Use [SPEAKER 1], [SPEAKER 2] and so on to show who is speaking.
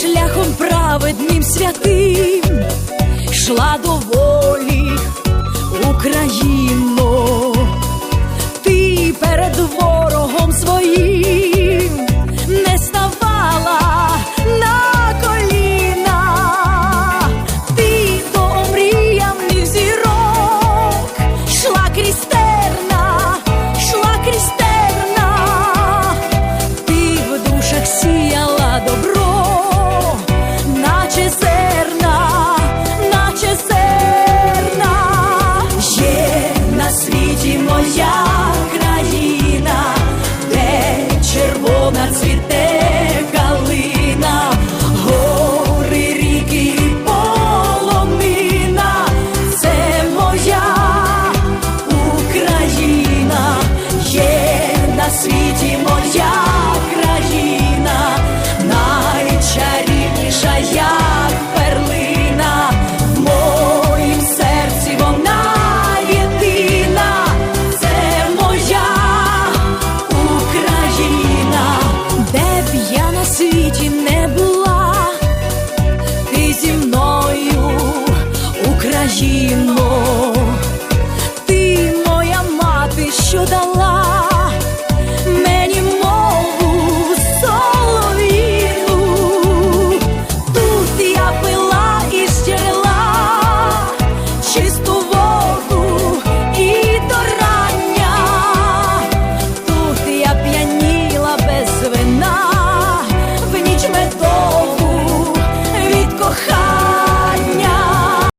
[SPEAKER 1] шляхом праведним святим, йшла до волі Україно, ти перед ворогом своїм